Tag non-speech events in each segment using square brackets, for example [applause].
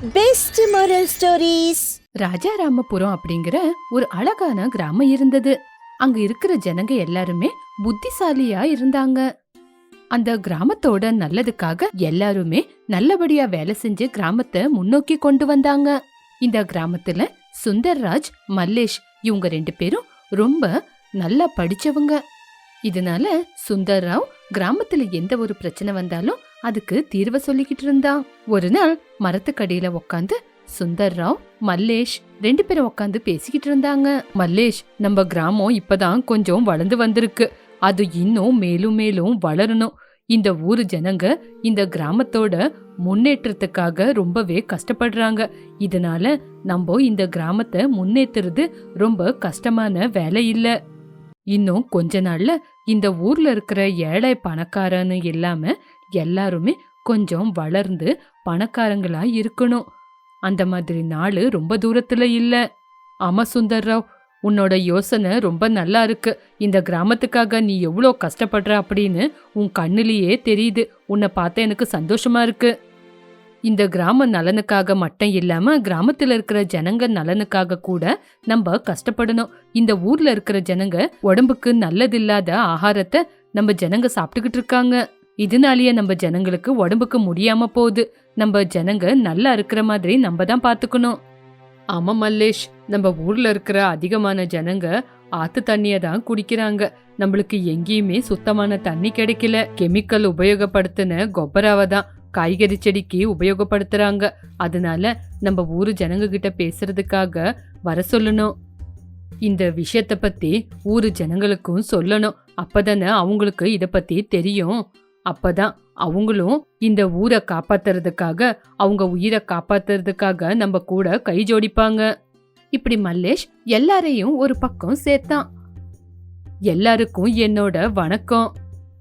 Best moral stories ராஜாராமபுரம் அப்படிங்கிற ஒரு அழகான கிராமம் இருந்தது. அங்க இருக்கிற ஜனங்க எல்லாருமே புத்திசாலியா இருந்தாங்க. அந்த கிராமத்தோட நல்லதுக்காக எல்லாருமே நல்லபடியா வேலை செஞ்சு கிராமத்தை முன்னோக்கி கொண்டு வந்தாங்க. இந்த கிராமத்துல சுந்தர்ராஜ் மல்லேஷ் இவங்க ரெண்டு பேரும் ரொம்ப நல்லா படிச்சவங்க. இதனால சுந்தர்ராவ் கிராமத்துல எந்த ஒரு பிரச்சனை வந்தாலும் அதுக்கு தீர்வை சொல்லிக்கிட்டு இருந்தான் ஒரு நாள் மரத்துக்கடியில உக்காந்து சுந்தர்ராவ் மல்லேஷ் ரெண்டு பேரும் உட்காந்து பேசிக்கிட்டு இருந்தாங்க. மல்லேஷ் நம்ம கிராமம் இப்பதான் கொஞ்சம் வளர்ந்து வந்திருக்கு. அது இன்னும் மேலும் மேலும் வளரணும். இந்த ஊர் ஜனங்க இந்த கிராமத்தோட முன்னேற்றத்துக்காக ரொம்பவே கஷ்டப்படுறாங்க. இதனால நம்ம இந்த கிராமத்தை முன்னேற்றுறது ரொம்ப கஷ்டமான வேலை இல்ல. இன்னும் கொஞ்ச நாள்ல இந்த ஊர்ல இருக்கிற ஏழை பணக்காரன்னு இல்லாம எல்லாருமே கொஞ்சம் வளர்ந்து பணக்காரங்களா இருக்கணும். அந்த மாதிரி நாள் ரொம்ப தூரத்துல இல்ல. ஆமா சுந்தர்ராவ் உன்னோட யோசனை ரொம்ப நல்லா இருக்கு. இந்த கிராமத்துக்காக நீ எவ்வளோ கஷ்டப்படுற அப்படின்னு உன் கண்ணிலேயே தெரியுது. உன்னை பார்த்த எனக்கு சந்தோஷமா இருக்கு. இந்த கிராம நலனுக்காக மட்டும் இல்லாம கிராமத்துல இருக்கிற ஜனங்க நலனுக்காக கூட நம்ம கஷ்டப்படணும். இந்த ஊர்ல இருக்கிற ஜனங்க உடம்புக்கு நல்லதில்லாத ஆகாரத்தை நம்ம ஜனங்க சாப்பிட்டுக்கிட்டு இருக்காங்க. இதனாலேயே நம்ம ஜனங்களுக்கு உடம்புக்கு முடியாம போகுது. நம்ம ஜனங்க நல்லா இருக்கிற மாதிரி நம்ம தான் பாத்துக்கணும் ஆமா மல்லேஷ் நம்ம ஊர்ல இருக்கிற அதிகமான ஜனங்க ஆத்து தண்ணிய தான் குடிக்கிறாங்க. நம்மளுக்கு எங்கேயுமே சுத்தமான தண்ணி கிடைக்கல. கெமிக்கல் உபயோகப்படுத்தின கொப்பராவை தான் காய்கறி செடிக்கு உபயோகப்படுத்துறாங்க. அதனால நம்ம ஊர் ஜனங்க கிட்ட பேசுறதுக்காக வர சொல்லணும். இந்த விஷயத்த பத்தி ஊரு ஜனங்களுக்கும் சொல்லணும். அப்பதானே அவங்களுக்கு இத பத்தி தெரியும். அப்பதான் அவங்களும் இந்த ஊரை காப்பாத்துறதுக்காக அவங்க உயிரை காப்பாத்துறதுக்காக நம்ம கூட கை ஜோடிப்பாங்க. இப்படி மல்லேஷ் எல்லாரையும் ஒரு பக்கம் சேர்த்தான். எல்லாருக்கும் என்னோட வணக்கம்.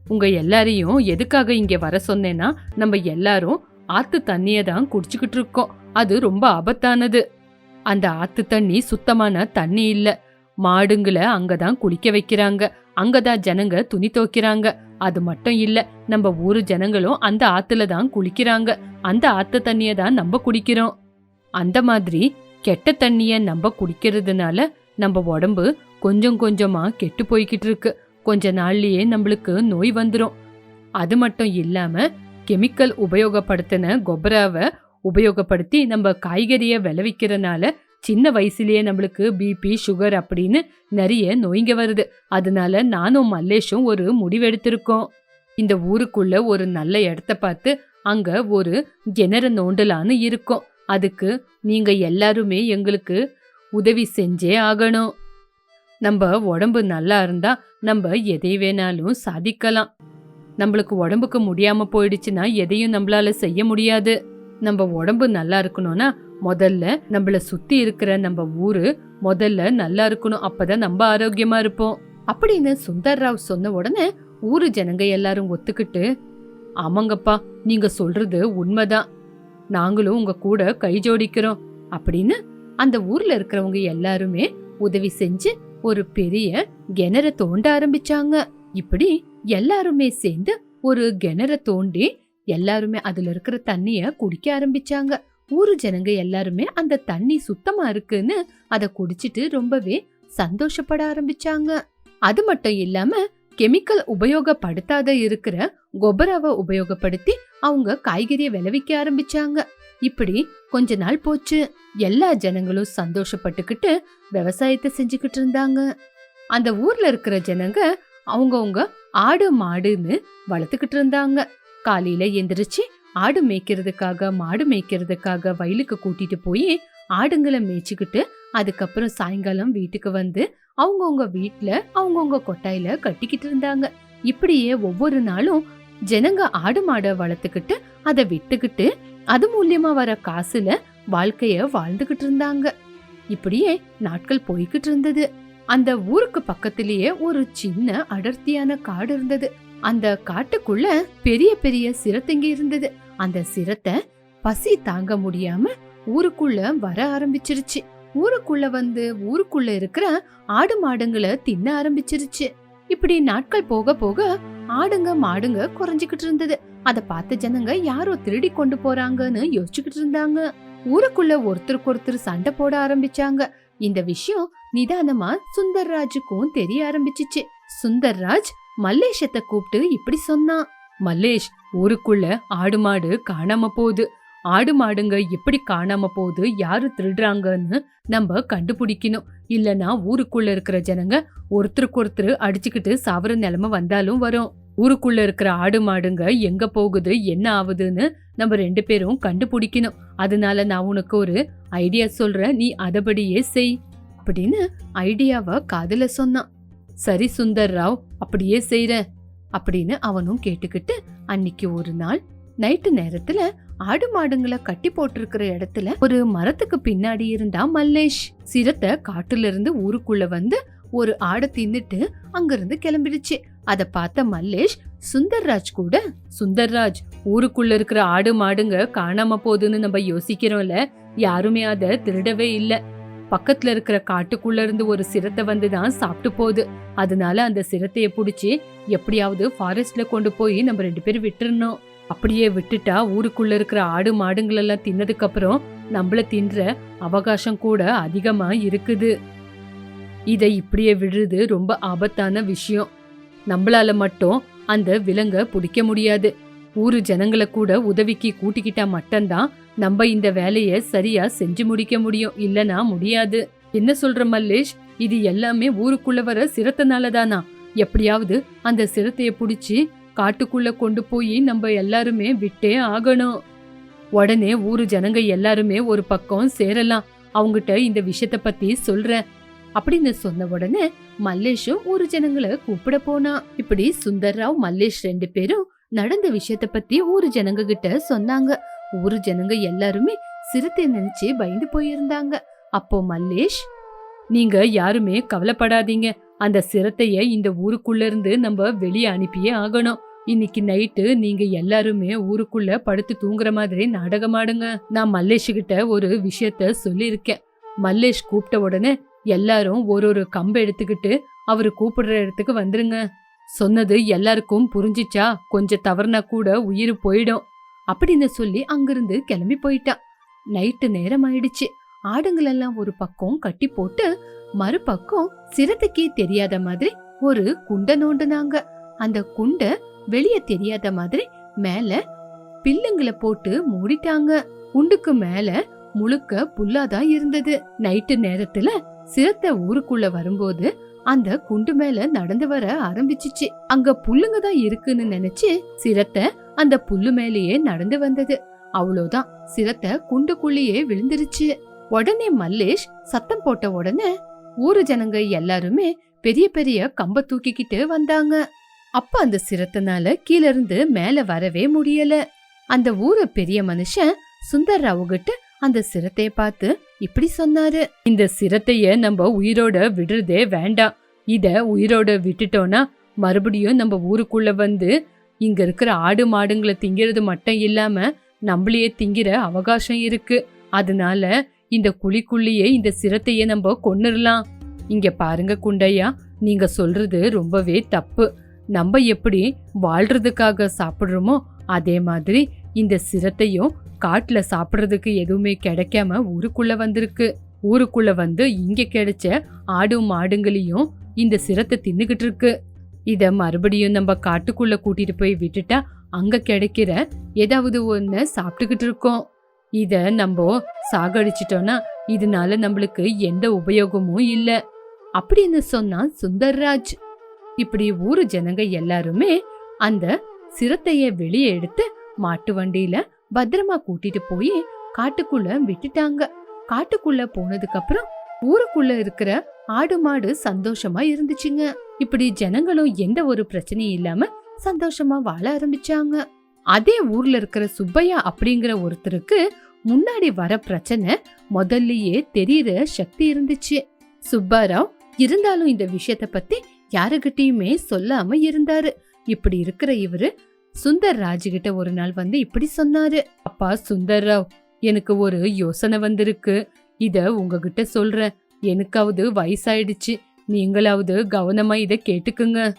உங்க எல்லாரையும் எதுக்காக இங்க வர சொன்னேன்னா நம்ம எல்லாரும் ஆத்து தண்ணியை தான் குடிச்சுக்கிட்டு இருக்கோம். அது ரொம்ப ஆபத்தானது. அந்த ஆத்து தண்ணி சுத்தமான தண்ணி இல்ல. மாடுங்களை அங்கதான் குளிக்க வைக்கிறாங்க. அங்கதான் ஜனங்க துணி துவைக்கிறாங்க. அது மட்டும் இல்ல நம்ம ஊரு ஜனங்களும் அந்த ஆத்துல தான் குளிக்கிறாங்க. அந்த ஆத்து தண்ணிய தான் நம்ம குடிக்கிறோம். அந்த மாதிரி கெட்ட தண்ணிய நம்ம குடிக்கிறதுனால நம்ம உடம்பு கொஞ்சம் கொஞ்சமா கெட்டு போய்கிட்டு இருக்கு. கொஞ்ச நாள்லயே நம்மளுக்கு நோய் வந்துடும் அது மட்டும் இல்லாம கெமிக்கல் உபயோகப்படுத்தின கொபராவை உபயோகப்படுத்தி நம்ம காய்கறியை விளைவிக்கிறனால சின்ன வயசுலயே நம்மளுக்கு பிபி சுகர் அப்படின்னு நிறைய நோய்ங்க வருது. அதனால நானும் மல்லேஷும் ஒரு முடிவெடுத்திருக்கோம். இந்த ஊருக்குள்ள ஒரு நல்ல இடத்த பார்த்து அங்க ஒரு கிணற நோண்டலான்னு இருக்கோம். அதுக்கு நீங்க எல்லாருமே எங்களுக்கு உதவி செஞ்சே ஆகணும். நம்ம உடம்பு நல்லா இருந்தா நம்ம எதை வேணாலும் சாதிக்கலாம். நம்மளுக்கு உடம்புக்கு முடியாம போயிடுச்சுன்னா எதையும் நம்மளால செய்ய முடியாது. நம்ம உடம்பு நல்லா இருக்கணும்னா முதல்ல நம்மள சுத்தி இருக்கிற நம்ம ஊரு முதல்ல நல்லா இருக்கணும் அப்பதான் நம்ம ஆரோக்கியமா இருப்போம். அப்படின்னு சுந்தர் ராவ் சொன்ன உடனே ஊரு ஜனங்க எல்லாரும் ஒத்துக்கிட்டு ஆமாங்கப்பா நீங்க சொல்றது உண்மைதான். நாங்களும் உங்க கூட கை ஜோடிக்கிறோம். அப்படின்னு அந்த ஊர்ல இருக்கிறவங்க எல்லாருமே உதவி செஞ்சு ஒரு பெரிய கிணற தோண்ட ஆரம்பிச்சாங்க. இப்படி எல்லாருமே சேர்ந்து ஒரு கிணற தோண்டி எல்லாருமே அதுல இருக்கிற தண்ணிய குடிக்க ஆரம்பிச்சாங்க. ஊரு ஜனங்க எல்லாருமே அந்த தண்ணி சுத்தமா இருக்குன்னு அத குடிச்சிட்டு ரொம்பவே சந்தோஷப்பட ஆரம்பிச்சாங்க. அது மட்டும் இல்லாம கெமிக்கல் உபயோகப்படுத்தாத இருக்கிற கொபராவை உபயோகப்படுத்தி அவங்க காய்கறியை விளைவிக்க ஆரம்பிச்சாங்க. இப்படி கொஞ்ச நாள் போச்சு. எல்லா ஜனங்களும் சந்தோஷப்பட்டுக்கிட்டு விவசாயத்தை செஞ்சுக்கிட்டு இருந்தாங்க. அந்த ஊர்ல இருக்கிற ஜனங்க அவங்கவுங்க ஆடு மாடுன்னு வளர்த்துக்கிட்டு இருந்தாங்க. காலையில எந்திரிச்சு ஆடு மேய்க்கிறதுக்காக மாடு மேய்க்கிறதுக்காக வயலுக்கு கூட்டிட்டு போய் ஆடுங்களை மேய்ச்சிக்கிட்டு அதுக்கப்புறம் சாயங்காலம் வீட்டுக்கு வந்து அவங்கவுங்க வீட்டுல அவங்கவுங்க கொட்டாயில கட்டிக்கிட்டு இருந்தாங்க. இப்படியே ஒவ்வொரு நாளும் ஜனங்க ஆடு மாடை வளர்த்துக்கிட்டு அதை விட்டுக்கிட்டு அது மூலியமா வர காசுல வாழ்க்கைய வாழ்ந்துகிட்டு இருந்தாங்க. இப்படியே நாட்கள் போய்கிட்டு இருந்தது. அந்த ஊருக்கு பக்கத்திலேயே ஒரு சின்ன அடர்த்தியான காடு இருந்தது. அந்த காட்டுக்குள்ள பெரிய பெரிய சிரத்தைங்க இருந்தது. அந்த சிரத்தை பசி தாங்க முடியாம ஊருக்குள்ள வர ஆரம்பிச்சிருச்சு. ஊருக்குள்ள வந்து ஊருக்குள்ள இருக்கிற ஆடு மாடுங்களை தின்ன ஆரம்பிச்சிருச்சு. இப்படி நாட்கள் போக போக ஆடுங்க மாடுங்க குறைஞ்சுக்கிட்டு இருந்தது. அத பார்த்த ஜனங்க யாரோ திருடி கொண்டு போறாங்கன்னு யோசிச்சுக்கிட்டு இருந்தாங்க. ஊருக்குள்ள ஒருத்தருக்கு ஒருத்தர் சண்டை போட ஆரம்பிச்சாங்க. இந்த விஷயம் நிதானமா சுந்தர்ராஜுக்கும் தெரிய ஆரம்பிச்சிச்சு. சுந்தர்ராஜ் மல்லேஷத்தை கூப்பிட்டு இப்படி சொன்னான். மல்லேஷ் ஊருக்குள்ள ஆடு மாடு காணாம போகுது. ஆடு மாடுங்க எப்படி காணாம போகுது யாரு திருடுறாங்கன்னு நம்ம கண்டுபிடிக்கணும். இல்லனா ஊருக்குள்ள இருக்கிற ஜனங்க ஒருத்தருக்கு ஒருத்தர் அடிச்சுக்கிட்டு சாவர நிலைமை வந்தாலும் வரும். ஊருக்குள்ள இருக்கிற ஆடு மாடுங்க எங்க போகுது என்ன ஆகுதுன்னு நம்ம ரெண்டு பேரும் கண்டுபிடிக்கணும். அதனால நான் உனக்கு ஒரு ஐடியா சொல்றேன் நீ அதபடியே செய் அப்படின்னு ஐடியாவை காதல சொன்னான். சரி சுந்தர் ராவ் அப்படியே செய்றேன். அப்படின்னு அவனும் கேட்டுக்கிட்டு அன்னைக்கு ஒரு நாள் நைட்டு நேரத்துல ஆடு மாடுங்களை கட்டி போட்டிருக்கிற இடத்துல ஒரு மரத்துக்கு பின்னாடி இருந்தா மல்லேஷ். சிரத்தை காட்டுல இருந்து ஊருக்குள்ள வந்து ஒரு ஆடை தின்னுட்டு அங்கிருந்து கிளம்பிடுச்சு. அத பார்த்த மல்லேஷ் சுந்தர்ராஜ் கூட சுந்தர்ராஜ் ஊருக்குள்ள இருக்கிற ஆடு மாடுங்க காணாம போகுதுன்னு நம்ம யோசிக்கிறோம்ல. யாருமே அத திருடவே இல்ல. பக்கத்துல இருக்கிற காட்டுக்குள்ள இருந்து ஒரு சிரத்தை வந்து தான் சாப்பிட்டு போகுது. அதனால அந்த சிரத்தைய புடிச்சு எப்படியாவது ஃபாரஸ்ட்ல கொண்டு போய் நம்ம ரெண்டு பேரும் விட்டுறணும். அப்படியே விட்டுட்டா ஊருக்குள்ள இருக்கிற ஆடு மாடுங்களெல்லாம் தின்னதுக்கு அப்புறம் நம்மள தின்ற அவகாசம் கூட அதிகமா இருக்குது. இதை இப்படியே விடுறது ரொம்ப ஆபத்தான விஷயம். நம்மளால மட்டும் அந்த விலங்க பிடிக்க முடியாது. ஊரு ஜனங்களை கூட உதவிக்கு கூட்டிக்கிட்டா மட்டும்தான் நம்ம இந்த வேலைய சரியா செஞ்சு முடிக்க முடியும் இல்லனா முடியாது. என்ன சொல்ற மல்லேஷ்? இது எல்லாமே ஊருக்குள்ள வர சிரத்தனால தானா? எப்படியாவது அந்த சிரத்தைய புடிச்சு காட்டுக்குள்ள கொண்டு போய் நம்ம எல்லாருமே விட்டே ஆகணும். உடனே ஊரு ஜனங்க எல்லாருமே ஒரு பக்கம் சேரலாம். அவங்கிட்ட இந்த விஷயத்த பத்தி சொல்றேன். அப்படின்னு சொன்ன உடனே மல்லேஷும் ஊரு ஜனங்களை கூப்பிட போனா. இப்படி சுந்தர்ராவ் மல்லேஷ் ரெண்டு பேரும் நடந்த விஷயத்த பத்தி ஊரு ஜனங்க கிட்ட சொன்னாங்க. ஊரு ஜனங்க எல்லாருமே சிறுத்தை நினைச்சு பயந்து போயிருந்தாங்க. அப்போ மல்லேஷ் நீங்க யாருமே கவலைப்படாதீங்க. அந்த சிரத்தைய இந்த ஊருக்குள்ள இருந்து நம்ம வெளியே அனுப்பியே ஆகணும். இன்னைக்கு நைட்டு நீங்க எல்லாருமே ஊருக்குள்ள படுத்து தூங்குற மாதிரி நாடகம் ஆடுங்க. நான் மல்லேஷ் கிட்ட ஒரு விஷயத்த சொல்லியிருக்கேன். மல்லேஷ் கூப்பிட்ட உடனே எல்லாரும் ஒரு ஒரு கம்பை எடுத்துக்கிட்டு அவரு கூப்பிடுற இடத்துக்கு வந்துருங்க. சொன்னது எல்லாருக்கும் புரிஞ்சிச்சா? கொஞ்சம் தவறுனா கூட உயிர் போயிடும். அப்படின்னு சொல்லி அங்கிருந்து கிளம்பி போயிட்டான் நைட்டு நேரம் ஆயிடுச்சு ஆடுங்களெல்லாம் ஒரு பக்கம் கட்டி போட்டு மறுபக்கம் சிரத்தைக்கு தெரியாத மாதிரி ஒரு குண்டை நோண்டுனாங்க. அந்த குண்டை வெளியே தெரியாத மாதிரி மேல பில்லுங்களை போட்டு மூடிட்டாங்க. குண்டுக்கு மேல முழுக்க புல்லாதான் இருந்தது. நைட்டு நேரத்துல சிரத்தை ஊருக்குள்ள வரும்போது அந்த குண்டு மேல நடந்து வர ஆரம்பிச்சிச்சு. அங்க புல்லுங்க தான் இருக்குன்னு நினைச்சு சிரத்தை அந்த புல்லு மேலேயே நடந்து வந்தது. அவ்வளோதான். சிரத்தை குண்டுக்குள்ளேயே விழுந்துருச்சு. உடனே மல்லேஷ் சத்தம் போட்ட உடனே ஊரு ஜனங்க எல்லாருமே பெரிய பெரிய கம்ப தூக்கிக்கிட்டு வந்தாங்க. அப்ப அந்த சிரத்தனால கீழ இருந்து மேல வரவே முடியல. அந்த ஊரு பெரிய மனுஷன் சுந்தர் கிட்ட அந்த சிரத்தைய பார்த்து இப்படி சொன்னாரு. இந்த சிரத்தைய நம்ம உயிரோட விடுறதே வேண்டாம். இத உயிரோட விட்டுட்டோம்னா மறுபடியும் நம்ம ஊருக்குள்ள வந்து இங்க இருக்கிற ஆடு மாடுங்களை திங்கிறது மட்டும் இல்லாம நம்மளையே திங்கிற அவகாசம் இருக்கு. அதனால இந்த குழிக்குள்ளேயே இந்த சிரத்தையே நம்ம கொன்னுடலாம் இங்க பாருங்க குண்டையா நீங்க சொல்றது ரொம்பவே தப்பு. நம்ம எப்படி வாழ்றதுக்காக சாப்பிடுறோமோ அதே மாதிரி இந்த சிரத்தையும் காட்டுல சாப்பிடுறதுக்கு எதுவுமே கிடைக்காம ஊருக்குள்ள வந்திருக்கு. ஊருக்குள்ள வந்து இங்க கிடைச்ச ஆடும் மாடுங்களையும் இந்த சிரத்தை தின்னுகிட்டு இருக்கு. இதை மறுபடியும் நம்ம காட்டுக்குள்ள கூட்டிட்டு போய் விட்டுட்டா அங்க கிடைக்கிற ஏதாவது ஒன்று சாப்பிட்டுக்கிட்டு இருக்கோம். இத நம்ம சாகடிச்சிட்டோம்னா இதனால நம்மளுக்கு எந்த உபயோகமும் இல்ல. அப்படின்னு சொன்னான் சுந்தர்ராஜ். இப்படி ஊரு ஜனங்க எல்லாருமே அந்த சிரத்தைய வெளியே எடுத்து மாட்டு வண்டியில பத்திரமா கூட்டிட்டு போய் காட்டுக்குள்ள விட்டுட்டாங்க. காட்டுக்குள்ள போனதுக்கு அப்புறம் ஊருக்குள்ள இருக்கிற ஆடு மாடு சந்தோஷமா இருந்துச்சுங்க. இப்படி ஜனங்களும் எந்த ஒரு பிரச்சனையும் இல்லாம சந்தோஷமா வாழ ஆரம்பிச்சாங்க. அதே ஊர்ல இருக்கிற சுப்பையா அப்படிங்கிற ஒருத்தருக்கு முன்னாடி வர பிரச்சனை முதல்லயே தெரியற சக்தி இருந்துச்சு. சுப்பாராவ் இருந்தாலும் இந்த விஷயத்த பத்தி யாருகிட்டயுமே சொல்லாம இருந்தாரு. இப்படி இருக்கிற இவரு சுந்தர் ராஜுகிட்ட ஒரு நாள் வந்து இப்படி சொன்னாரு. அப்பா சுந்தர் ராவ் எனக்கு ஒரு யோசனை வந்திருக்கு. இத உங்ககிட்ட சொல்றேன். எனக்காவது வயசாயிடுச்சு. நீங்களாவது கவனமா இதை கேட்டுக்குங்க.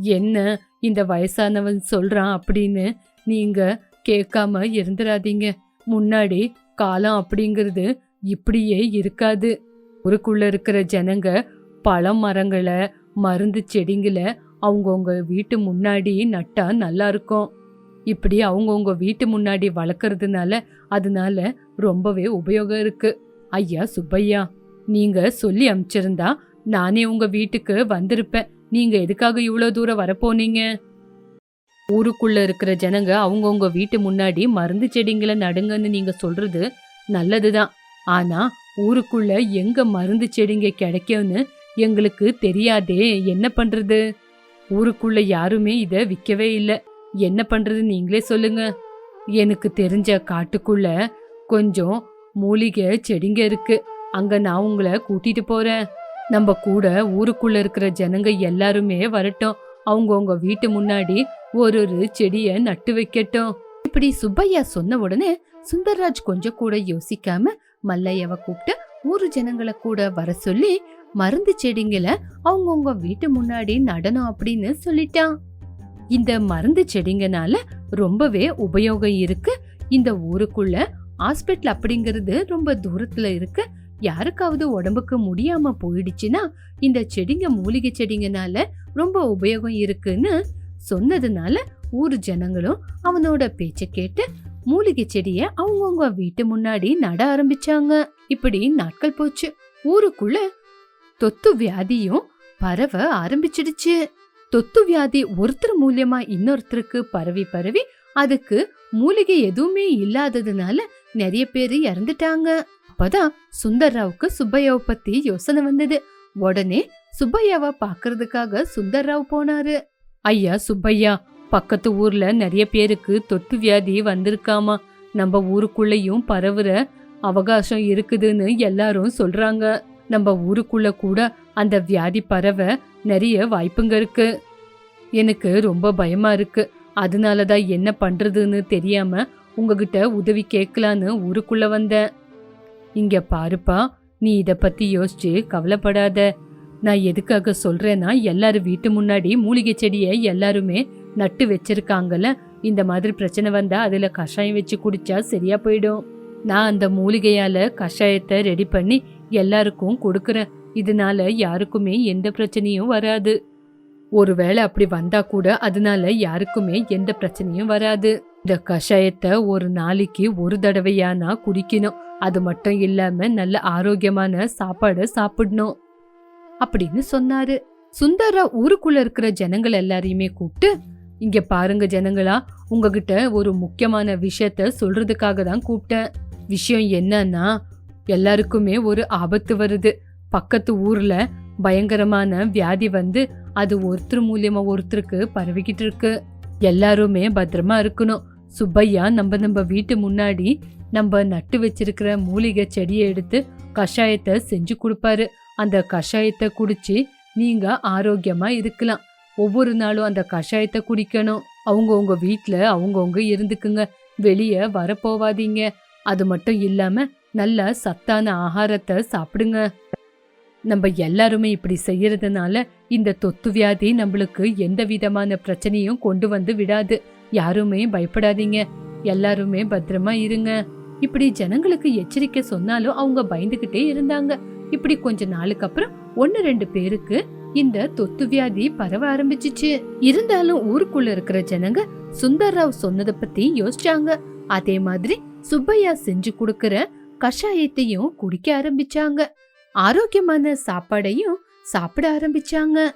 என்ன இந்த வயசானவன் சொல்றான் அப்படின்னு நீங்க கேட்காம இருந்துடாதீங்க முன்னாடி காலம் அப்படிங்கிறது இப்படியே இருக்காது. ஊருக்குள்ள இருக்கிற ஜனங்க பழம் மரங்களை மருந்து செடிங்களை அவங்கவுங்க வீட்டு முன்னாடி நட்டா நல்லா இருக்கும். இப்படி அவங்கவுங்க வீட்டு முன்னாடி வளர்க்கறதுனால அதனால ரொம்பவே உபயோகம் இருக்கு. ஐயா சுப்பையா நீங்க சொல்லி அமிச்சிருந்தா நானே உங்க வீட்டுக்கு வந்திருப்பேன். நீங்க எதுக்காக இவ்வளோ தூரம் வரப்போனீங்க? ஊருக்குள்ள இருக்கிற ஜனங்க அவங்கவுங்க வீட்டு முன்னாடி மருந்து செடிங்களை நடுங்கன்னு நீங்க சொல்றது நல்லதுதான். ஆனா ஊருக்குள்ள எங்க மருந்து செடிங்க கிடைக்கும்னு எங்களுக்கு தெரியாதே என்ன பண்றது? ஊருக்குள்ள யாருமே இத விக்கவே இல்லை. என்ன பண்றது நீங்களே சொல்லுங்க. எனக்கு தெரிஞ்ச காட்டுக்குள்ள கொஞ்சம் மூலிகை செடிங்க இருக்குது அங்க நான் உங்களை கூட்டிட்டு போறேன். நம்ம கூட ஊருக்குள்ள இருக்கிற ஜனங்க எல்லாருமே வரட்டும். அவங்கவுங்க வீட்டு முன்னாடி ஒரு ஒரு செடிய நட்டு வைக்கட்டும். இப்படி சுப்பையா சொன்ன உடனே சுந்தர்ராஜ் கொஞ்சம் கூட யோசிக்காம மல்லையவ கூப்பிட்டு ஊரு ஜனங்களை கூட வர சொல்லி மருந்து செடிங்களை அவங்கவுங்க வீட்டு முன்னாடி நடனம் அப்படின்னு சொல்லிட்டான். இந்த மருந்து செடிங்கனால ரொம்பவே உபயோகம் இருக்கு. இந்த ஊருக்குள்ள ஹாஸ்பிட்டல் அப்படிங்கிறது ரொம்ப தூரத்துல இருக்கு. யாருக்காவது உடம்புக்கு முடியாம போயிடுச்சுன்னா இந்த செடிங்க மூலிகை செடிங்கனால ரொம்ப உபயோகம் இருக்குன்னு சொன்னதுனால ஊர் ஜனங்களும் அவனோட பேச்ச கேட்டு மூலிகை செடிய அவங்கவுங்க வீட்டு முன்னாடி நட ஆரம்பிச்சாங்க. இப்படி நாட்கள் போச்சு. ஊருக்குள்ள தொத்து வியாதியும் பரவ ஆரம்பிச்சிடுச்சு. தொத்து வியாதி ஒருத்தர் மூலியமா இன்னொருத்தருக்கு பரவி பரவி அதுக்கு மூலிகை எதுவுமே இல்லாததுனால நிறைய பேர் இறந்துட்டாங்க. அப்பதான் சுந்தர்ராவுக்கு சுப்பையாவை பத்தி யோசனை வந்தது. உடனே சுப்பையாவை பாக்குறதுக்காக சுந்தர்ராவ் போனாரு. ஐயா சுப்பையா பக்கத்து ஊர்ல நிறைய பேருக்கு தொத்து வியாதி வந்திருக்காமா? நம்ம ஊருக்குள்ளேயும் பரவுற அவகாசம் இருக்குதுன்னு எல்லாரும் சொல்றாங்க. நம்ம ஊருக்குள்ள கூட அந்த வியாதி பரவ நிறைய வாய்ப்புங்க இருக்கு. எனக்கு ரொம்ப பயமா இருக்கு. அதனால தான் என்ன பண்றதுன்னு தெரியாம உங்ககிட்ட உதவி கேட்கலான்னு ஊருக்குள்ள வந்தேன். இங்க பாருப்பா நீ இத பத்தி யோசிச்சு கவலைப்படாத. நான் எதுக்காக சொல்றேன்னா எல்லாரும் வீட்டு முன்னாடி மூலிகை செடியை எல்லாருமே நட்டு வச்சிருக்காங்கல்ல. இந்த மாதிரி பிரச்சனை வந்தா அதுல கஷாயம் வச்சு குடிச்சா சரியா போயிடும். நான் அந்த மூலிகையால கஷாயத்தை ரெடி பண்ணி எல்லாருக்கும் கொடுக்குறேன். இதனால யாருக்குமே எந்த பிரச்சனையும் வராது. ஒருவேளை அப்படி வந்தா கூட அதனால யாருக்குமே எந்த பிரச்சனையும் வராது. இந்த கஷாயத்தை ஒரு நாளைக்கு ஒரு தடவையானா குடிக்கணும். அது மட்டும் இல்லாம நல்ல ஆரோக்கியமான சாப்பாடு சாப்பிடணும். அப்படின்னு சொன்னாரு. சுந்தரா ஊருக்குள்ள இருக்கிற ஜனங்கள் எல்லாரையுமே கூப்பிட்டு இங்க பாருங்க ஜனங்களா உங்ககிட்ட ஒரு முக்கியமான விஷயத்த சொல்றதுக்காக தான் கூப்பிட்டேன். விஷயம் என்னன்னா எல்லாருக்குமே ஒரு ஆபத்து வருது. பக்கத்து ஊர்ல பயங்கரமான வியாதி வந்து அது ஒருத்தர் மூலியமா ஒருத்தருக்கு பரவிக்கிட்டு இருக்கு. எல்லாருமே பத்திரமா இருக்கணும். சுப்பையா நம்ம நம்ம வீட்டு முன்னாடி நம்ம நட்டு வச்சிருக்கிற மூலிகை செடியை எடுத்து கஷாயத்தை செஞ்சு கொடுப்பாரு. அந்த கஷாயத்தை குடிச்சு நீங்க ஆரோக்கியமா இருக்கலாம். ஒவ்வொரு நாளும் அந்த கஷாயத்தை குடிக்கணும். அவங்கவுங்க வீட்டில் அவங்கவுங்க இருந்துக்குங்க. வெளியே வரப்போவாதீங்க. அது மட்டும் இல்லாம நல்ல சத்தான ஆகாரத்தை சாப்பிடுங்க. நம்ம எல்லாருமே இப்படி செய்யறதுனால இந்த தொத்து வியாதி நம்மளுக்கு எந்த விதமான பிரச்சனையும் கொண்டு வந்து விடாது. யாருமே பயப்படாதீங்க. எல்லாருமே பத்திரமா இருங்க. இப்படி ஜனங்களுக்கு எச்சரிக்கை சொன்னாலும் அவங்க பயந்துகிட்டே இருந்தாங்க. இப்படி கொஞ்ச நாளுக்கு அப்புறம் ஒன்னு ரெண்டு பேருக்கு இந்த தொத்து வியாதி பரவ ஆரம்பிச்சிச்சு. இருந்தாலும் ஊருக்குள்ள இருக்கிற ஜனங்க சுந்தர் ராவ் சொன்னதை பத்தி யோசிச்சாங்க. அதே மாதிரி சுப்பையா செஞ்சு கொடுக்கற கஷாயத்தையும் குடிக்க ஆரம்பிச்சாங்க. ஆரோக்கியமான சாப்பாடையும் சாப்பிட ஆரம்பிச்சாங்க.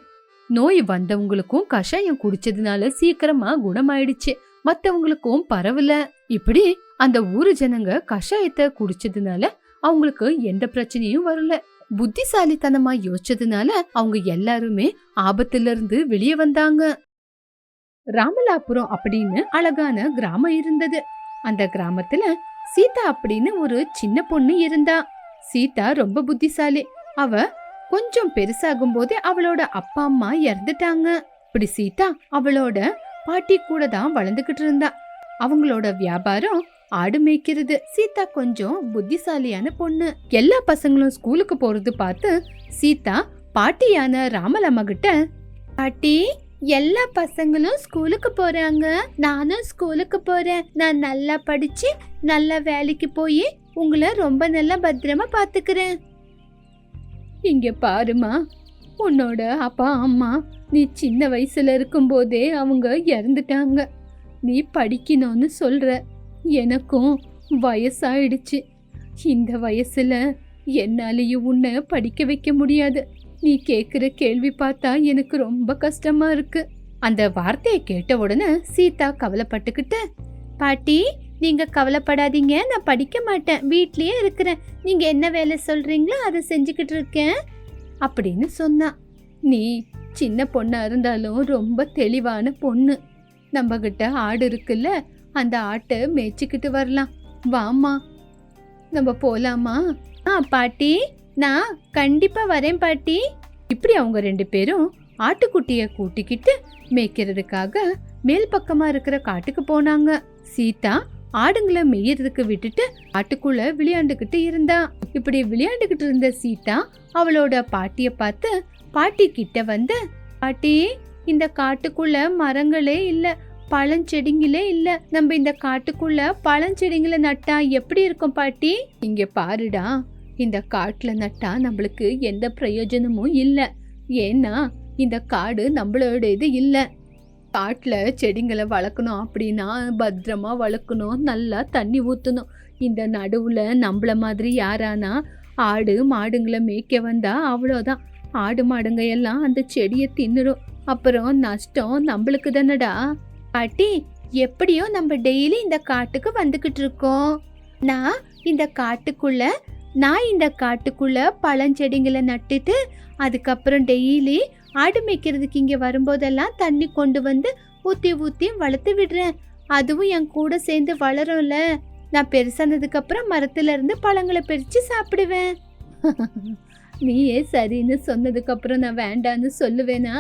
நோய் வந்தவங்களுக்கும் கஷாயம் குடிச்சதுனால சீக்கிரமா குணமாயிடுச்சு. மத்தவங்களுக்கும் பரவல இப்படி அந்த ஊரு ஜனங்க கஷாயத்தை குடிச்சதுனால அவங்களுக்கு எந்த பிரச்சனையும் வரல. புத்திசாலித்தனமா யோசிச்சதுனால அவங்க எல்லாருமே ஆபத்துல இருந்து வெளியே வந்தாங்க. ராமலாபுரம் அப்படின்னு அழகான கிராமம் இருந்தது. அந்த கிராமத்துல சீதா அப்படின்னு ஒரு சின்ன பொண்ணு இருந்தா. சீதா ரொம்ப புத்திசாலி. அவ கொஞ்சம் பெருசாகும் போதே அவளோட அப்பா அம்மா இறந்துட்டாங்க. இப்படி சீதா அவளோட பாட்டி கூட தான் வளர்ந்துக்கிட்டு இருந்தா. அவங்களோட வியாபாரம் ஆடு மேய்க்கிறது. சீதா கொஞ்சம் புத்திசாலியான பொண்ணு. எல்லா பசங்களும் ஸ்கூலுக்கு போறது பார்த்து சீதா பாட்டியான ராமலம்மா கிட்ட பாட்டி எல்லா பசங்களும் ஸ்கூலுக்கு போறாங்க. நானும் ஸ்கூலுக்கு போறேன். நான் நல்லா படிச்சு நல்லா வேலைக்கு போய் உங்களை ரொம்ப நல்லா பத்திரமா பாத்துக்கிறேன் இங்க பாருமா உன்னோட அப்பா அம்மா நீ சின்ன வயசுல இருக்கும்போதே அவங்க இறந்துட்டாங்க. நீ படிக்கணும்னு சொல்ற. எனக்கும் வயசாயிடுச்சு. இந்த வயசுல என்னாலேயும் உன்னை படிக்க வைக்க முடியாது. நீ கேட்குற கேள்வி பார்த்தா எனக்கு ரொம்ப கஷ்டமா இருக்கு. அந்த வார்த்தையை கேட்ட உடனே சீதா கவலைப்பட்டுக்கிட்டு பாட்டி நீங்க கவலைப்படாதீங்க. நான் படிக்க மாட்டேன். வீட்லயே இருக்கிறேன். நீங்க என்ன வேலை சொல்றீங்களோ அதை செஞ்சுக்கிட்டு இருக்கேன். அப்படின்னு சொன்னா. நீ சின்ன பொண்ணாக இருந்தாலும் ரொம்ப தெளிவான பொண்ணு. நம்மக்கிட்ட ஆடு இருக்குல்ல அந்த ஆட்டை மேய்ச்சிக்கிட்டு வரலாம். வாம்மா. நம்ம போலாமா? ஆ பாட்டி. நான் கண்டிப்பாக வரேன் பாட்டி. இப்படி அவங்க ரெண்டு பேரும் ஆட்டுக்குட்டியை கூட்டிக்கிட்டு மேய்க்கிறதுக்காக மேல் பக்கமாக இருக்கிற காட்டுக்கு போனாங்க. சீதா ஆடுங்களை மேயறதுக்கு விட்டுட்டு ஆட்டுக்குள்ள விளையாண்டுக்கிட்டு இருந்தா. இப்படி விளையாண்டுக்கிட்டு இருந்த சீதா அவளோட பாட்டியை பார்த்து பாட்டி கிட்ட வந்து பாட்டி இந்த காட்டுக்குள்ள மரங்களே இல்ல பழஞ்செடிங்களே இல்ல. நம்ம இந்த காட்டுக்குள்ள பழஞ்செடிங்களை நட்டா எப்படி இருக்கும் பாட்டி? இங்க பாருடா இந்த காட்டுல நட்டா நம்மளுக்கு எந்த பிரயோஜனமும் இல்ல. ஏன்னா இந்த காடு நம்மளோட இது இல்ல. காட்டுல செடிங்களை வளர்க்கணும் அப்படின்னா பத்திரமா வளர்க்கணும். நல்லா தண்ணி ஊத்தணும். இந்த நடுவுல நம்மள மாதிரி யாரானா ஆடு மாடுங்களை மேய்க்க வந்தா அவ்வளோதான். ஆடு மாடுங்க எல்லாம் அந்த செடியை தின்னுடும் அப்புறம் நஷ்டம் நம்மளுக்கு தானடா. பாட்டி எப்படியோ நம்ம டெய்லி இந்த காட்டுக்கு வந்துகிட்டு இருக்கோம். நான் இந்த காட்டுக்குள்ள நான் இந்த காட்டுக்குள்ள பழஞ்செடிங்களை நட்டுட்டு அதுக்கப்புறம் டெய்லி ஆடு மேய்க்கிறதுக்கு இங்க வரும்போதெல்லாம் தண்ணி கொண்டு வந்து ஊத்தி ஊத்தி வளர்த்து விடுறேன். அதுவும் என் கூட சேர்ந்து வளரும்ல. நான் பெருசானதுக்கு அப்புறம் மரத்துல இருந்து பழங்களை பறிச்சு சாப்பிடுவேன். [laughs] நீயே சரின்னு சொன்னதுக்கு அப்புறம் நான் வேண்டான்னு சொல்லுவேனா?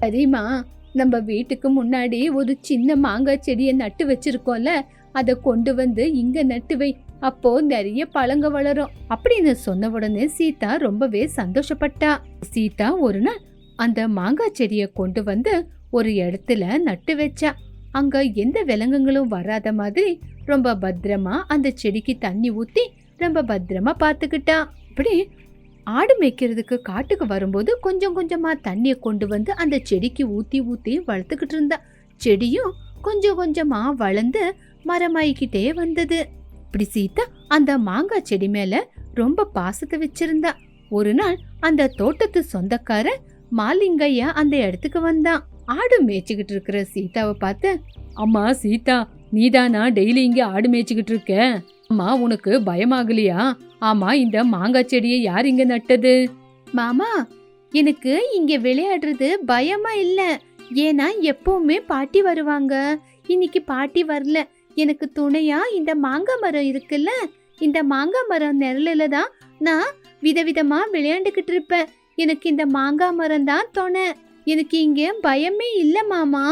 சரிம்மா நம்ம வீட்டுக்கு முன்னாடி ஒரு சின்ன மாங்காய் செடியை நட்டு வச்சிருக்கோம்ல அதை கொண்டு வந்து இங்க நட்டு வை. அப்போ நிறைய பழங்க வளரும். அப்படின்னு சொன்ன உடனே சீதா ரொம்பவே சந்தோஷப்பட்டா. சீதா ஒரு நாள் அந்த மாங்காய் செடியை கொண்டு வந்து ஒரு இடத்துல நட்டு வச்சா. அங்க எந்த விலங்குகளும் வராத மாதிரி ரொம்ப பத்திரமா அந்த செடிக்கு தண்ணி ஊத்தி ரொம்ப பத்திரமா பாத்துக்கிட்டா இப்படி ஆடு மேய்க்கிறதுக்கு காட்டுக்கு வரும்போது கொஞ்சம் கொஞ்சமா தண்ணியை கொண்டு வந்து அந்த செடிக்கு ஊத்தி ஊத்தி வளர்த்துக்கிட்டு இருந்தா. செடியும் கொஞ்சம் கொஞ்சமா வளர்ந்து மரமாயிக்கிட்டே வந்தது. இப்படி சீதா அந்த மாங்காய் செடி மேல ரொம்ப பாசத்தை வச்சிருந்தா. ஒரு நாள் அந்த தோட்டத்து சொந்தக்கார மாலிங்கையா அந்த இடத்துக்கு வந்தான். ஆடு மேய்ச்சிக்கிட்டு இருக்கிற சீதாவை பார்த்து அம்மா சீதா நீதானா டெய்லி இங்க ஆடு மேய்ச்சிக்கிட்டு இருக்க? அம்மா உனக்கு பயமாகலையா? ஆமா இந்த மாங்காய் செடியை யார் இங்க நட்டது? மாமா எனக்கு இங்க விளையாடுறது பயமா இல்ல. ஏன்னா எப்பவுமே பாட்டி வருவாங்க. இன்னைக்கு பாட்டி வரல. எனக்கு துணையா இந்த மாங்காய் மரம் இருக்குல்ல? இந்த மாங்காய் மரம் நிழலில தான் நான் விதவிதமா விளையாண்டுக்கிட்டு இருப்பேன். எனக்கு இந்த மாங்காய் மரம் தான் துணை. எனக்கு இங்க பயமே இல்ல மாமா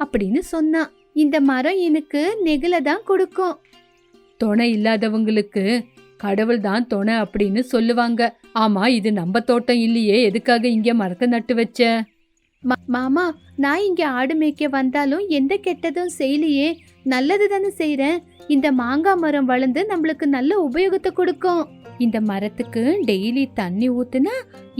அப்படின்னு சொன்னான் இந்த மரம் எனக்கு நெகில தான் கொடுக்கும். துணை இல்லாதவங்களுக்கு கடவுள் தான் துணை அப்படின்னு சொல்லுவாங்க. ஆமா இது நம்ம தோட்டம் இல்லையே எதுக்காக இங்க மரத்தை நட்டு வச்ச? மாமா நான் இங்க ஆடு மேய்க்க வந்தாலும் எந்த கெட்டதும் செய்யலையே. நல்லது தானே செய்றேன். இந்த மாங்காய் மரம் வளர்ந்து நம்மளுக்கு நல்ல உபயோகத்தை கொடுக்கும். இந்த மரத்துக்கு டெய்லி தண்ணி ஊத்துனா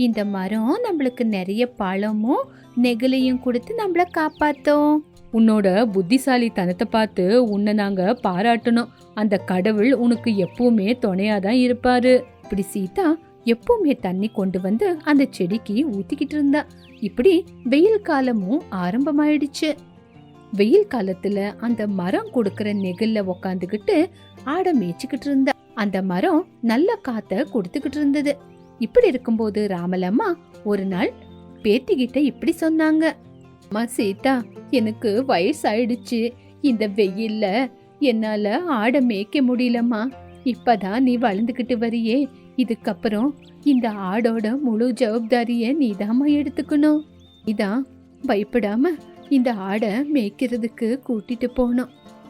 இந்த மரம் நம்மளுக்கு நிறைய பழமும் நெகிலையும் கொடுத்து நம்மள காப்பாத்தோம். உன்னோட புத்திசாலித்தனத்தை பார்த்து உன்னை நாங்கள் பாராட்டணும். அந்த கடவுள் உனக்கு எப்பவுமே துணையாதான் இருப்பாரு. இப்படி சீதா எப்பவுமே தண்ணி கொண்டு வந்து அந்த செடிக்கு ஊத்திக்கிட்டு இருந்தா. இப்படி வெயில் காலமும் ஆரம்பமாயிடுச்சு. வெயில் காலத்துல அந்த மரம் கொடுக்கற நெகில்ல உக்காந்துக்கிட்டு ஆட மேய்ச்சிக்கிட்டு இருந்தா. அந்த மரம் நல்ல காத்த கொடுத்துக்கிட்டு இருந்தது. இப்படி இருக்கும்போது ராமலம்மா ஒரு நாள் பேத்திக்கிட்ட இப்படி சொன்னாங்க. அம்மா சீதா எனக்கு வயசாயிடுச்சு. இந்த வெயில்ல என்னால ஆட மேய்க்க முடியலம்மா. இப்பதான் நீ வளர்ந்துக்கிட்டு வரியே. இதுக்கப்புறம் இந்த ஆடோட முழு ஜவாப்தாரிய நீதாம்மா எடுத்துக்கணும். இதான் பயப்படாம இந்த ஆடை மேய்க்கிறதுக்கு கூட்டிட்டு போனோம்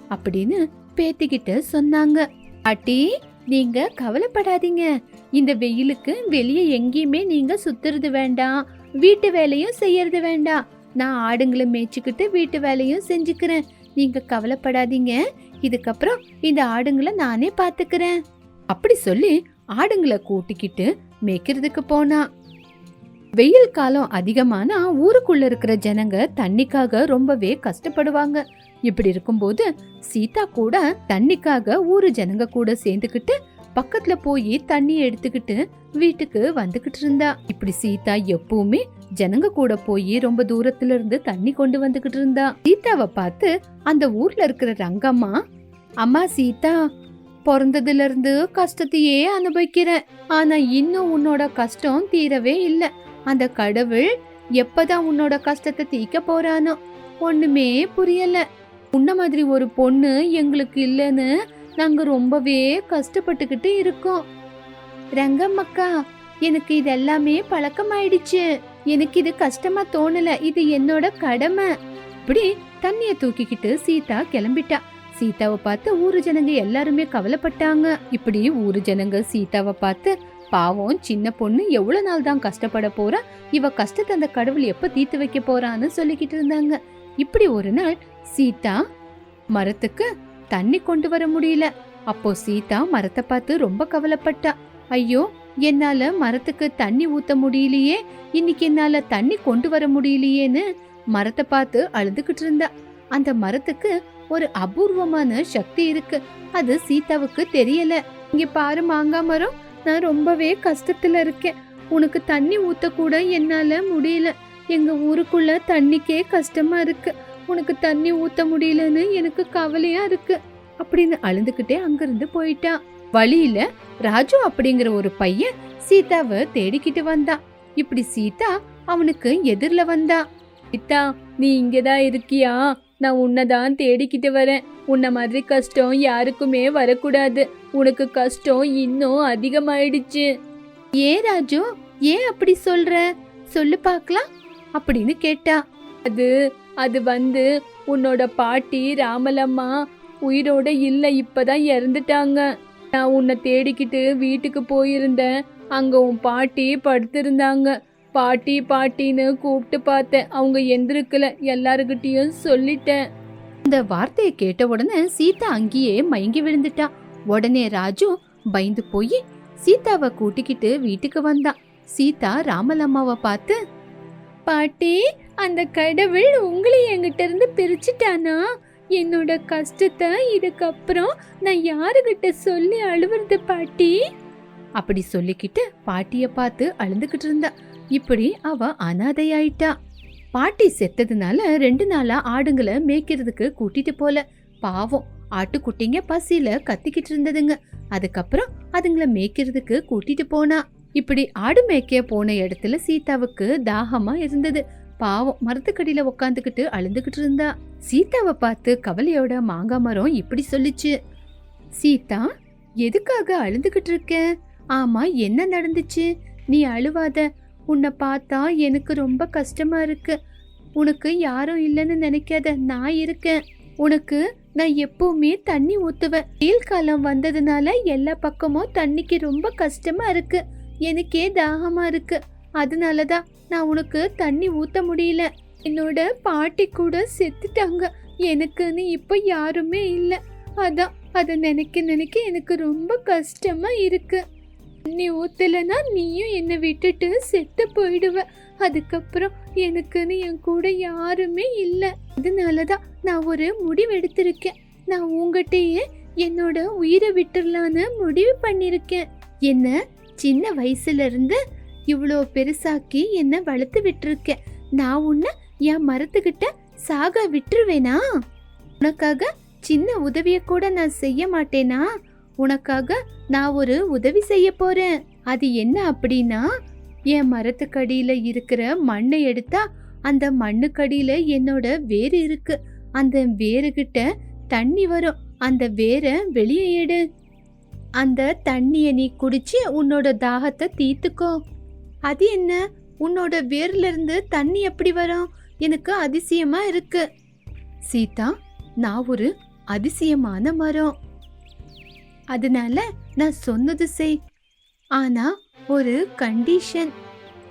அப்படின்னு பேத்திக்கிட்ட சொன்னாங்க. அட்டி நீங்க கவலைப்படாதீங்க. இந்த வெயிலுக்கு வெளியே எங்கேயுமே நீங்க சுத்துறது வேண்டாம். வீட்டு வேலையும் செய்யறது வேண்டாம். நான் ஆடுங்களை மேய்ச்சிக்கிட்டு வீட்டு வேலையும் செஞ்சுக்கிறேன். நீங்க கவலைப்படாதீங்க. இதுக்கப்புறம் இந்த ஆடுங்களை நானே பாத்துக்கிறேன். அப்படி சொல்லி ஆடுங்களை கூட்டிக்கிட்டு மேய்க்கிறதுக்கு போனா. வெயில் காலம் அதிகமானா ஊருக்குள்ள இருக்கிற ஜனங்க தண்ணிக்காக ரொம்பவே கஷ்டப்படுவாங்க. இப்படி இருக்கும்போது சீதா கூட தண்ணிக்காக ஊரு ஜனங்க கூட சேர்ந்துக்கிட்டு பக்கத்துல போய் தண்ணி எடுத்துக்கிட்டு வீட்டுக்கு வந்துகிட்டு இருந்தா. இப்படி சீதா எப்பவுமே ஜனங்க கூட போய் ரொம்ப தூரத்துல இருந்து தண்ணி கொண்டு வந்துகிட்டு இருந்தா. சீதாவை பார்த்து அந்த ஊர்ல இருக்கிற ரங்கம்மா அம்மா சீதா பிறந்ததுல இருந்து கஷ்டத்தையே அனுபவிக்கிறேன். ஆனா இன்னும் உன்னோட கஷ்டம் தீரவே இல்லை. அந்த கடவுள் எப்பதான் உன்னோட கஷ்டத்தை தீக்க போறானோ? ஒண்ணுமே புரியல. உன்ன மாதிரி ஒரு பொண்ணு எங்களுக்கு இல்லைன்னு நாங்க ரொம்பவே கஷ்டப்பட்டுக்கிட்டு இருக்கோம். ரங்கம்மக்கா எனக்கு இது எல்லாமே பழக்கமாயிடுச்சு. எனக்கு இது கஷ்டமா தோணல. இது என்னோட கடமை. இப்படி தண்ணிய தூக்கிக்கிட்டு சீதா கிளம்பிட்டா. சீதாவை பார்த்து ஊரு ஜனங்க எல்லாருமே கவலைப்பட்டாங்க. இப்படி ஊரு ஜனங்க சீதாவை பார்த்து பாவம் சின்ன பொண்ணு எவ்வளவு நாள் தான் கஷ்டப்பட போறா? இவ கஷ்டத்தை அந்த கடவுள் எப்ப தீர்த்து வைக்க போறான்னு சொல்லிக்கிட்டு இருந்தாங்க. இப்படி ஒரு நாள் சீதா மரத்துக்கு தண்ணி கொண்டு வர முடியல. அப்போ சீதா மரத்தை பார்த்து ரொம்ப கவலைப்பட்டா. ஐயோ என்னால மரத்துக்கு தண்ணி ஊத்த முடியலையே. இன்னைக்கு என்னால தண்ணி கொண்டு வர முடியலையேன்னு மரத்தை பார்த்து அழுதுகிட்டு இருந்தா. அந்த மரத்துக்கு ஒரு அபூர்வமான சக்தி இருக்கு. அது சீதாவுக்கு தெரியல. இங்க பாரு மாங்காய் மரம் நான் ரொம்பவே கஷ்டத்துல இருக்கேன். உனக்கு தண்ணி ஊத்த கூட என்னால முடியல. எங்க ஊருக்குள்ள தண்ணிக்கே கஷ்டமா இருக்கு. உனக்கு தண்ணி ஊத்த முடியலன்னு எனக்கு கவலையா இருக்கு. அப்படின்னு அழுதுகிட்டே அங்கிருந்து போயிட்டா. வழியில ராஜு அப்படிங்கிற ஒரு பையன் சீதாவை தேடிக்கிட்டு வந்தான் இப்படி சீதா அவனுக்கு எதிரில வந்தா. சீதா நீ இங்கதான் இருக்கியா? நான் உன்னதான் தேடிக்கிட்டு வரேன். உன்ன மாதிரி கஷ்டம் யாருக்குமே வரக்கூடாது. உனக்கு கஷ்டம் இன்னும் அதிகமாயிடுச்சு. ஏன் ராஜு ஏன் அப்படி சொல்ற? சொல்லு பார்க்கலாம். அப்படின்னு கேட்டா. அது அது வந்து உன்னோட பாட்டி ராமலம்மா உயிரோட இல்லை இப்பதான் இறந்துட்டாங்க. நான் உன்னை தேடிக்கிட்டு வீட்டுக்கு போயிருந்தேன். அங்க உன் பாட்டி படுத்திருந்தாங்க. பாட்டி பாட்டின்னு கூப்பிட்டு பார்த்தேன். அவங்க எந்திருக்கல. எல்லாருக்கிட்டையும் சொல்லிட்டேன். இந்த வார்த்தையை கேட்ட உடனே சீதா அங்கேயே மயங்கி விழுந்துட்டா. உடனே ராஜு பயந்து போய் சீதாவை கூட்டிக்கிட்டு வீட்டுக்கு வந்தான் சீதா ராமலம்மாவை பார்த்து பாட்டி அந்த கடவுள் உங்களை என்கிட்ட இருந்து பிரிச்சுட்டானா? என்னோட கஷ்டத்தை இதுக்கப்புறம் நான் யாருகிட்ட சொல்லி அழுவுறது பாட்டி? அப்படி சொல்லிக்கிட்டு பாட்டிய பார்த்து அழுந்துக்கிட்டு இருந்தா. இப்படி அவ அனாதையாயிட்டா. பாட்டி செத்ததுனால ரெண்டு நாளா ஆடுங்களை மேய்க்கிறதுக்கு கூட்டிட்டு போல. பாவம் ஆட்டுக்குட்டிங்க பசியில கத்திக்கிட்டு இருந்ததுங்க. அதுக்கப்புறம் அதுங்கள மேய்க்கிறதுக்கு கூட்டிட்டு போனா. இப்படி ஆடு மேய்க்க போன இடத்துல சீதாவுக்கு தாகமா இருந்தது. பாவம் மரத்துக்கடியில உக்காந்துக்கிட்டு அழுந்துகிட்டு இருந்தா. சீதாவை பார்த்து கவலையோட மாங்காய் மரம் இப்படி சொல்லுச்சு. சீதா எதுக்காக அழுந்துகிட்டு இருக்க? ஆமா என்ன நடந்துச்சு? நீ அழுவாத. உன்னை பார்த்தா எனக்கு ரொம்ப கஷ்டமா இருக்கு. உனக்கு யாரும் இல்லைன்னு நினைக்காத. நான் இருக்கேன். உனக்கு நான் எப்பவுமே தண்ணி ஊத்துவேன். வெயில் காலம் வந்ததுனால எல்லா பக்கமும் தண்ணிக்கு ரொம்ப கஷ்டமா இருக்கு. எனக்கே தாகமா இருக்கு. அதனால தான் நான் உனக்கு தண்ணி ஊற்ற முடியல. என்னோட பாட்டி கூட செத்துட்டாங்க. எனக்குன்னு இப்போ யாருமே இல்லை. அதான் அதை நினைக்க நினைக்க எனக்கு ரொம்ப கஷ்டமாக இருக்கு. தண்ணி ஊற்றலைன்னா நீயும் என்னை விட்டுட்டு செத்து போயிடுவ. அதுக்கப்புறம் எனக்குன்னு என் கூட யாருமே இல்லை. அதனால தான் நான் ஒரு முடிவு எடுத்திருக்கேன் நான் உங்ககிட்டயே என்னோட உயிரை விட்டுடலான்னு முடிவு பண்ணியிருக்கேன் என்ன சின்ன வயசுல இருந்து இவ்வளோ பெருசாக்கி என்ன வளர்த்து விட்டுருக்கேன் நான் உன்னை என் மரத்துக்கிட்ட சாக விட்டுருவேனா? உனக்காக சின்ன உதவியை கூட நான் செய்ய மாட்டேனா? உனக்காக நான் ஒரு உதவி செய்ய போறேன். அது என்ன அப்படின்னா என் மரத்துக்கடியில இருக்கிற மண்ணை எடுத்தா அந்த மண்ணுக்கடியில என்னோட வேர் இருக்கு. அந்த வேருகிட்ட தண்ணி வரும். அந்த வேரை வெளியே எடு. அந்த தண்ணியை நீ குடிச்சு உன்னோட தாகத்தை தீர்த்துக்கோ. அது என்ன? உன்னோட வேர்ல இருந்து தண்ணி எப்படி வரும்? எனக்கு அதிசயமா இருக்கு. சீதா நான் ஒரு அதிசயமான மரம். அதனால நான் சொன்னது செய். ஆனா ஒரு கண்டிஷன்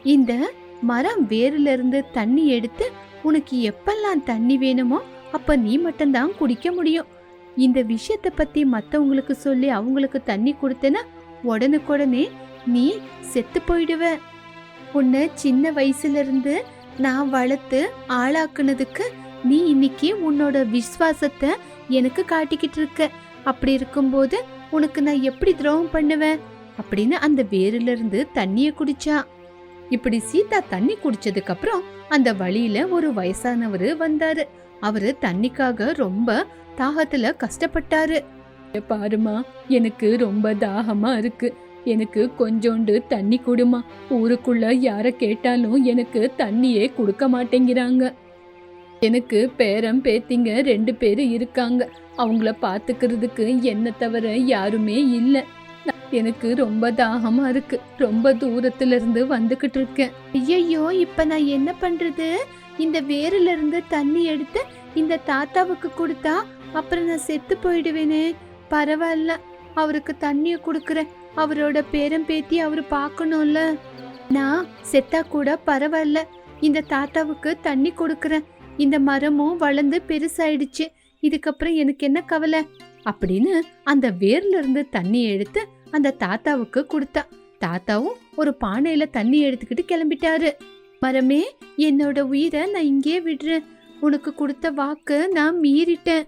இந்த மரம் வேர்ல இருந்து தண்ணி எடுத்து உனக்கு எப்பெல்லாம் தண்ணி வேணுமோ அப்ப நீ மட்டும்தான் குடிக்க முடியும். இந்த விஷயத்தை பத்தி மற்றவங்களுக்கு சொல்லி அவங்களுக்கு தண்ணி கொடுத்தனா உடனுக்குடனே நீ செத்து போயிடுவ. உன்னை சின்ன வயசுல இருந்து நான் வளர்த்து ஆளாக்குனதுக்கு நீ இன்னைக்கு உன்னோட விஸ்வாசத்தை எனக்கு காட்டிக்கிட்டு இருக்க. அப்படி இருக்கும்போது உனக்கு நான் எப்படி துரோகம் பண்ணுவேன்? அப்படின்னு அந்த வேர்ல இருந்து தண்ணியை குடிச்சா. இப்படி சீதா தண்ணி குடிச்சதுக்கு அப்புறம் அந்த வழியில ஒரு வயசானவரு வந்தாரு. அவரு தண்ணிக்காக ரொம்ப தாகத்துல கஷ்டப்பட்டாரு. பாருமா எனக்கு ரொம்ப தாகமா இருக்கு. எனக்கு கொஞ்சோண்டு தண்ணி கொடுமா. ஊருக்குள்ள யார கேட்டாலும் எனக்கு தண்ணியே கொடுக்க மாட்டேங்கிறாங்க. எனக்கு பேரம் பேத்திங்க ரெண்டு பேர் இருக்காங்க. அவங்கள பார்த்துக்கிறதுக்கு என்ன தவிர யாருமே இல்லை. எனக்கு ரொம்ப தாகமா இருக்கு. ரொம்ப தூரத்துல இருந்து வந்துகிட்டு இருக்கேன். ஐயோ இப்ப நான் என்ன பண்றது? இந்த வேர்ல இருந்து தண்ணி எடுத்து இந்த தாத்தாவுக்கு கொடுத்தா அப்புறம் நான் செத்து போயிடுவேனே. பரவாயில்ல அவருக்கு தண்ணிய கொடுக்குறேன். அவரோட பேரம் பேத்தி அவர் பார்க்கணும்ல. நான் செத்தா கூட பரவாயில்ல. இந்த தாத்தாவுக்கு தண்ணி கொடுக்குறேன். இந்த மரமும் வளர்ந்து பெருசாயிடுச்சு. இதுக்கப்புறம் எனக்கு என்ன கவலை? அப்படின்னு அந்த வேர்ல இருந்து தண்ணி எடுத்து அந்த தாத்தாவுக்கு கொடுத்தா. தாத்தாவும் ஒரு பானையில தண்ணி எடுத்துக்கிட்டு கிளம்பிட்டாரு. மரமே என்னோட உயிரை நான் இங்கேயே விடுறேன். உனக்கு கொடுத்த வாக்கு நான் மீறிட்டேன்.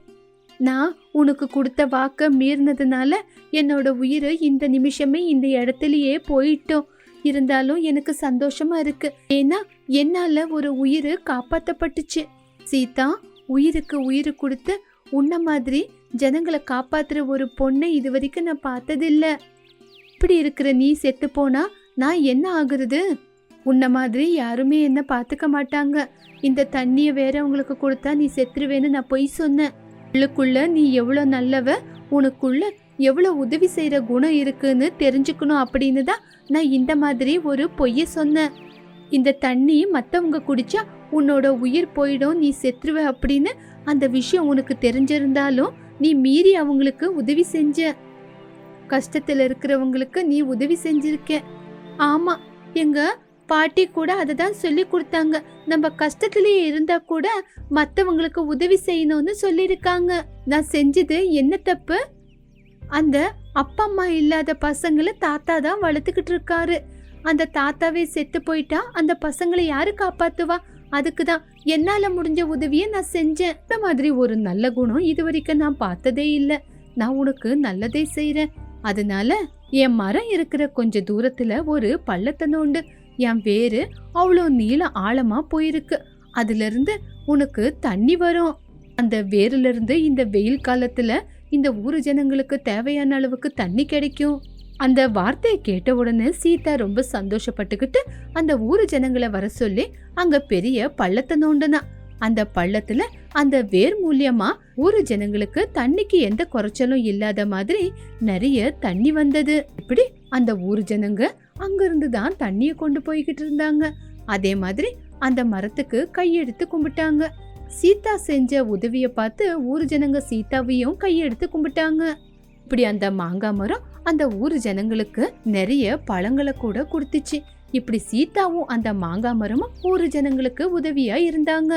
நான் உனக்கு கொடுத்த வாக்க மீறினதுனால என்னோட உயிர் இந்த நிமிஷமே இந்த இடத்துலயே போயிட்டோம். இருந்தாலும் எனக்கு சந்தோஷமா இருக்கு. ஏன்னா என்னால ஒரு உயிர் காப்பாற்றப்பட்டுச்சு சீதா உயிருக்கு உயிர் கொடுத்து உன்ன மாதிரி ஜனங்களை காப்பாத்துற ஒரு பொண்ணை இது வரைக்கும் நான் பார்த்ததில்ல. இப்படி இருக்கிற நீ செத்து போனா நான் என்ன ஆகுறது? உன்ன மாதிரி யாருமே என்ன பார்த்துக்க மாட்டாங்க. இந்த தண்ணியை வேறவங்களுக்கு கொடுத்தா நீ செத்துருவேன்னு நான் பொய் சொன்னேன். உள்ளுக்குள்ள நீ எவ்வளோ நல்லவ உனக்குள்ள எவ்வளோ உதவி செய்கிற குணம் இருக்குன்னு தெரிஞ்சுக்கணும் அப்படின்னு தான் நான் இந்த மாதிரி ஒரு பொய்ய சொன்னேன். இந்த தண்ணி மற்றவங்க குடிச்சா உன்னோட உயிர் போயிடும் நீ செத்துருவ அப்படின்னு அந்த விஷயம் உனக்கு தெரிஞ்சிருந்தாலும் நீ மீறி அவங்களுக்கு உதவி செஞ்ச. கஷ்டத்தில் இருக்கிறவங்களுக்கு நீ உதவி செஞ்சிருக்க. ஆமாம் எங்கள் பாட்டி கூட அதை தான் சொல்லி கொடுத்தாங்க. நம்ம கஷ்டத்திலேயே இருந்தா கூட மற்றவங்களுக்கு உதவி செய்யணும்னு சொல்லியிருக்காங்க. நான் செஞ்சது என்ன தப்பு? அந்த அப்பா அம்மா இல்லாத பசங்களை தாத்தா தான் வளர்த்துக்கிட்டு இருக்காரு. அந்த தாத்தாவே செத்து போயிட்டா அந்த பசங்களை யாரு காப்பாத்துவா? அதுக்கு தான் என்னால் முடிஞ்ச உதவியை நான் செஞ்சேன். இந்த மாதிரி ஒரு நல்ல குணம் இது வரைக்கும் நான் பார்த்ததே இல்லை. நான் உனக்கு நல்லதே செய்கிறேன் அதனால என் மரம் இருக்கிற கொஞ்ச தூரத்தில் ஒரு பள்ளத்தை நோண்டு என் வேறு அவ்வளோ நீள ஆழமாக போயிருக்கு. அதுலேருந்து உனக்கு தண்ணி வரும். அந்த வேர்லேருந்து இந்த வெயில் காலத்தில் இந்த ஊர் ஜனங்களுக்கு தேவையான அளவுக்கு தண்ணி கிடைக்கும். அந்த வார்த்தையை கேட்ட உடனே சீதா ரொம்ப சந்தோஷப்பட்டுக்கிட்டு அந்த ஊர் ஜனங்களை வர சொல்லி அங்கே பெரிய பள்ளத்தை நோண்டுனா. அந்த பள்ளத்தில் அந்த வேர் மூலியமாக ஊர் ஜனங்களுக்கு தண்ணிக்கு எந்த குறைச்சலும் இல்லாத மாதிரி நிறைய தண்ணி வந்தது. இப்படி அந்த ஊர் ஜனங்க அங்கிருந்து தான் தண்ணியை கொண்டு போய்கிட்டு இருந்தாங்க. அதே மாதிரி அந்த மரத்துக்கு கையெடுத்து கும்பிட்டாங்க. சீதா செஞ்ச உதவியை பார்த்து ஊர் ஜனங்க சீதாவையும் கையெடுத்து கும்பிட்டாங்க. இப்படி அந்த மாங்காய் மரம் அந்த ஊர் ஜனங்களுக்கு நிறைய பழங்களை கூட கொடுத்துச்சு. இப்படி சீதாவும் அந்த மாங்காய் மரமும் ஊர் ஜனங்களுக்கு உதவியா இருந்தாங்க.